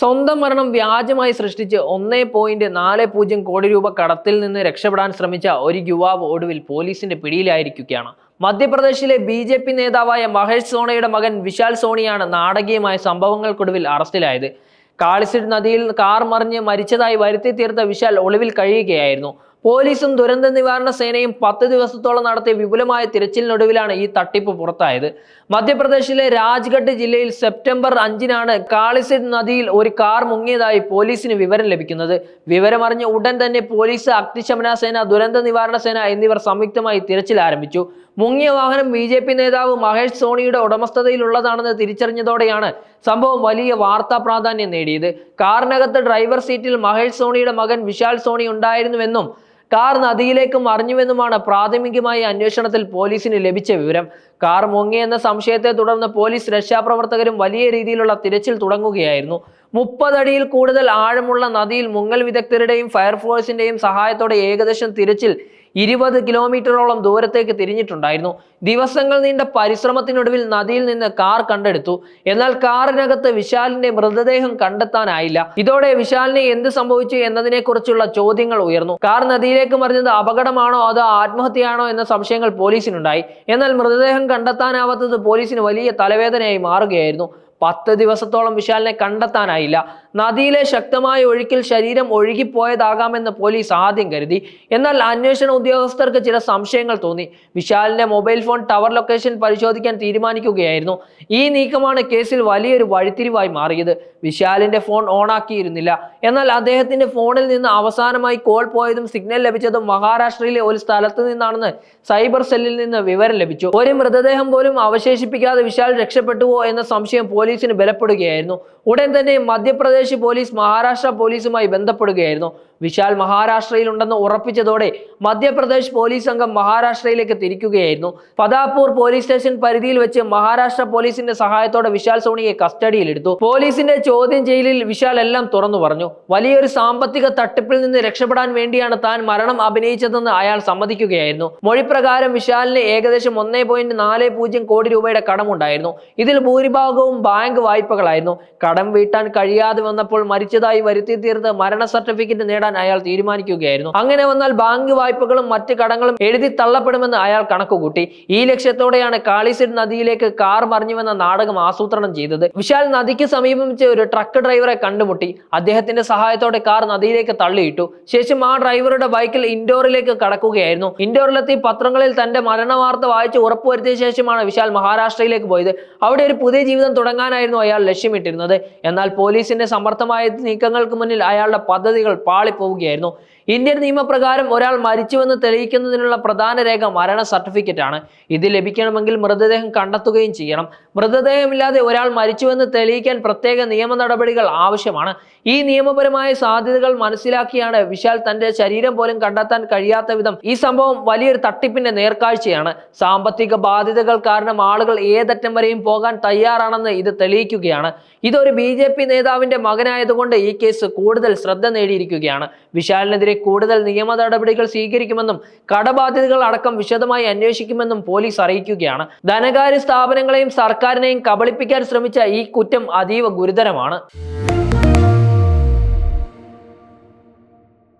സ്വന്തം മരണം വ്യാജമായി സൃഷ്ടിച്ച് ഒന്നേ പോയിന്റ് നാല് പൂജ്യം കോടി രൂപ കടത്തിൽ നിന്ന് രക്ഷപ്പെടാൻ ശ്രമിച്ച ഒരു യുവാവ് ഒടുവിൽ പോലീസിന്റെ പിടിയിലായിരിക്കുകയാണ്. മധ്യപ്രദേശിലെ ബി ജെ പി നേതാവായ മഹേഷ് സോണയുടെ മകൻ വിശാൽ സോണിയാണ് നാടകീയമായ സംഭവങ്ങൾക്കൊടുവിൽ അറസ്റ്റിലായത്. കാളിസിഡ് നദിയിൽ കാർ മറിഞ്ഞ് മരിച്ചതായി വരുത്തി തീർത്ത വിശാൽ ഒളിവിൽ കഴിയുകയായിരുന്നു. പോലീസും ദുരന്ത നിവാരണ സേനയും പത്ത് ദിവസത്തോളം നടത്തിയ വിപുലമായ തിരച്ചിലിനൊടുവിലാണ് ഈ തട്ടിപ്പ് പുറത്തായത്. മധ്യപ്രദേശിലെ രാജ്ഘട്ട് ജില്ലയിൽ സെപ്റ്റംബർ അഞ്ചിനാണ് കാളിസിദ് നദിയിൽ ഒരു കാർ മുങ്ങിയതായി പോലീസിന് വിവരം ലഭിക്കുന്നത്. വിവരമറിഞ്ഞ ഉടൻ തന്നെ പോലീസ് അഗ്നിശമന സേന ദുരന്ത നിവാരണ സേന എന്നിവർ സംയുക്തമായി തിരച്ചിൽ ആരംഭിച്ചു. മുങ്ങിയ വാഹനം ബി ജെ പി നേതാവ് മഹേഷ് സോണിയുടെ ഉടമസ്ഥതയിലുള്ളതാണെന്ന് തിരിച്ചറിഞ്ഞതോടെയാണ് സംഭവം വലിയ വാർത്താ പ്രാധാന്യം നേടിയത്. കാറിനകത്ത് ഡ്രൈവർ സീറ്റിൽ മഹേഷ് സോണിയുടെ മകൻ വിശാൽ സോണി ഉണ്ടായിരുന്നുവെന്നും കാർ നദിയിലേക്ക് മറിഞ്ഞുവെന്നുമാണ് പ്രാഥമികമായി അന്വേഷണത്തിൽ പോലീസിന് ലഭിച്ച വിവരം. കാർ മുങ്ങിയെന്ന സംശയത്തെ തുടർന്ന് പോലീസ് രക്ഷാപ്രവർത്തകരും വലിയ രീതിയിലുള്ള തിരച്ചിൽ തുടങ്ങുകയായിരുന്നു. മുപ്പതടിയിൽ കൂടുതൽ ആഴമുള്ള നദിയിൽ മുങ്ങൽ വിദഗ്ധരുടെയും ഫയർഫോഴ്സിന്റെയും സഹായത്തോടെ ഏകദേശം തിരച്ചിൽ ഇരുപത് കിലോമീറ്ററോളം ദൂരത്തേക്ക് തിരിഞ്ഞിട്ടുണ്ടായിരുന്നു. ദിവസങ്ങൾ നീണ്ട പരിശ്രമത്തിനൊടുവിൽ നദിയിൽ നിന്ന് കാർ കണ്ടെടുത്തു. എന്നാൽ കാറിനകത്ത് വിശാലിന്റെ മൃതദേഹം കണ്ടെത്താനായില്ല. ഇതോടെ വിശാലിനെ എന്ത് സംഭവിച്ചു എന്നതിനെക്കുറിച്ചുള്ള ചോദ്യങ്ങൾ ഉയർന്നു. കാർ നദിയിലേക്ക് മറിഞ്ഞത് അപകടമാണോ അതോ ആത്മഹത്യയാണോ എന്ന സംശയങ്ങൾ പോലീസിനുണ്ടായി. എന്നാൽ മൃതദേഹം കണ്ടെത്താനാവാത്തത് പോലീസിന് വലിയ തലവേദനയായി മാറുകയായിരുന്നു. പത്ത് ദിവസത്തോളം വിശാലിനെ കണ്ടെത്താനായില്ല. നദിയിലെ ശക്തമായ ഒഴുക്കിൽ ശരീരം ഒഴുകിപ്പോയതാകാമെന്ന് പോലീസ് ആദ്യം കരുതി. എന്നാൽ അന്വേഷണ ഉദ്യോഗസ്ഥർക്ക് ചില സംശയങ്ങൾ തോന്നി. വിശാലിന്റെ മൊബൈൽ ഫോൺ ടവർ ലൊക്കേഷൻ പരിശോധിക്കാൻ തീരുമാനിക്കുകയായിരുന്നു. ഈ നീക്കമാണ് കേസിൽ വലിയൊരു വഴിത്തിരിവായി മാറിയത്. വിശാലിന്റെ ഫോൺ ഓണാക്കിയിരുന്നില്ല. എന്നാൽ അദ്ദേഹത്തിന്റെ ഫോണിൽ നിന്ന് അവസാനമായി കോൾ പോയതും സിഗ്നൽ ലഭിച്ചതും മഹാരാഷ്ട്രയിലെ ഒരു സ്ഥലത്ത് നിന്നാണെന്ന് സൈബർ സെല്ലിൽ നിന്ന് വിവരം ലഭിച്ചു. ഒരു മൃതദേഹം പോലും അവശേഷിപ്പിക്കാതെ വിശാൽ രക്ഷപ്പെട്ടുവോ എന്ന സംശയം പോലീസിന് ബലപ്പെടുകയായിരുന്നു. ഉടൻ തന്നെ മധ്യപ്രദേശ് പോലീസ് മഹാരാഷ്ട്ര പോലീസുമായി ബന്ധപ്പെടുകയായിരുന്നു. വിശാൽ മഹാരാഷ്ട്രയിൽ മഹാരാഷ്ട്രയിലുണ്ടെന്ന് ഉറപ്പിച്ചതോടെ മധ്യപ്രദേശ് പോലീസ് സംഘം മഹാരാഷ്ട്രയിലേക്ക് തിരിക്കുകയായിരുന്നു. പതാപൂർ പോലീസ് സ്റ്റേഷൻ പരിധിയിൽ വെച്ച് മഹാരാഷ്ട്ര പോലീസിന്റെ സഹായത്തോടെ വിശാൽ സോണിയെ കസ്റ്റഡിയിലെടുത്തു. പോലീസിന്റെ ചോദ്യം ചെയ്യലിൽ വിശാൽ എല്ലാം തുറന്നു പറഞ്ഞു. വലിയൊരു സാമ്പത്തിക തട്ടിപ്പിൽ നിന്ന് രക്ഷപ്പെടാൻ വേണ്ടിയാണ് താൻ മരണം അഭിനയിച്ചതെന്ന് അയാൾ സമ്മതിക്കുകയായിരുന്നു. മൊഴിപ്രകാരം വിശാലിന് ഏകദേശം ഒന്നേ പോയിന്റ് നാല് പൂജ്യം കോടി രൂപയുടെ കടമുണ്ടായിരുന്നു. ഇതിൽ ഭൂരിഭാഗവും ബാങ്ക് വായ്പകളായിരുന്നു. കടം വീട്ടാൻ കഴിയാതെ വന്നപ്പോൾ മരിച്ചതായി വരുത്തി തീർത്ത് മരണ സർട്ടിഫിക്കറ്റ് നേടാൻ അയാൾ തീരുമാനിക്കുകയായിരുന്നു. അങ്ങനെ വന്നാൽ ബാങ്ക് വായ്പകളും മറ്റ് കടങ്ങളും എഴുതി തള്ളപ്പെടുമെന്ന് അയാൾ കണക്കുകൂട്ടി. ഈ ലക്ഷ്യത്തോടെയാണ് കാളിസിഡ് നദിയിലേക്ക് കാർ മറിഞ്ഞുവെന്ന നാടകം ആസൂത്രണം ചെയ്തത്. വിശാൽ നദിക്ക് സമീപം ഒരു ട്രക്ക് ഡ്രൈവറെ കണ്ടുമുട്ടി. അദ്ദേഹത്തിന്റെ സഹായത്തോടെ കാർ നദിയിലേക്ക് തള്ളിയിട്ടു. ശേഷം ആ ഡ്രൈവറുടെ ബൈക്കിൽ ഇൻഡോറിലേക്ക് കടക്കുകയായിരുന്നു. ഇൻഡോറിലെത്തി പത്രങ്ങളിൽ തന്റെ മരണ വാർത്ത വായിച്ച് ഉറപ്പുവരുത്തിയ ശേഷമാണ് വിശാൽ മഹാരാഷ്ട്രയിലേക്ക് പോയത്. അവിടെ ഒരു പുതിയ ജീവിതം തുടങ്ങാനായിരുന്നു അയാൾ ലക്ഷ്യമിട്ടിരുന്നത്. എന്നാൽ പോലീസിന്റെ സമർത്ഥമായ നീക്കങ്ങൾക്ക് മുന്നിൽ അയാളുടെ പദ്ധതികൾ പാളിപ്പോവുകയായിരുന്നു. ഇന്ത്യൻ നിയമപ്രകാരം ഒരാൾ മരിച്ചുവെന്ന് തെളിയിക്കുന്നതിനുള്ള പ്രധാന രേഖ മരണ സർട്ടിഫിക്കറ്റ് ആണ്. ഇത് ലഭിക്കണമെങ്കിൽ മൃതദേഹം കണ്ടെത്തുകയും ചെയ്യണം. മൃതദേഹമില്ലാതെ ഒരാൾ മരിച്ചുവെന്ന് തെളിയിക്കാൻ പ്രത്യേക നിയമ നടപടികൾ ആവശ്യമാണ്. ഈ നിയമപരമായ സാധ്യതകൾ മനസ്സിലാക്കിയാണ് വിശാൽ തന്റെ ശരീരം പോലും കണ്ടെത്താൻ കഴിയാത്ത വിധം ഈ സംഭവം വലിയൊരു തട്ടിപ്പിന്റെ നേർക്കാഴ്ചയാണ്. സാമ്പത്തിക ബാധ്യതകൾ കാരണം ആളുകൾ ഏതറ്റം വരെയും പോകാൻ തയ്യാറാണെന്ന് ഇത് തെളിയിക്കുകയാണ്. ഇതൊരു ബി നേതാവിന്റെ മകനായതുകൊണ്ട് ഈ കേസ് കൂടുതൽ ശ്രദ്ധ നേടിയിരിക്കുകയാണ്. വിശാലിനെതിരെ കൂടുതൽ നിയമ നടപടികൾ സ്വീകരിക്കുമെന്നും കടബാധ്യതകൾ അടക്കം വിശദമായി അന്വേഷിക്കുമെന്നും പോലീസ് അറിയിക്കുകയാണ്. ധനകാര്യ സ്ഥാപനങ്ങളെയും സർക്കാരിനെയും കബളിപ്പിക്കാൻ ശ്രമിച്ച ഈ കുറ്റം അതീവ ഗുരുതരമാണ്.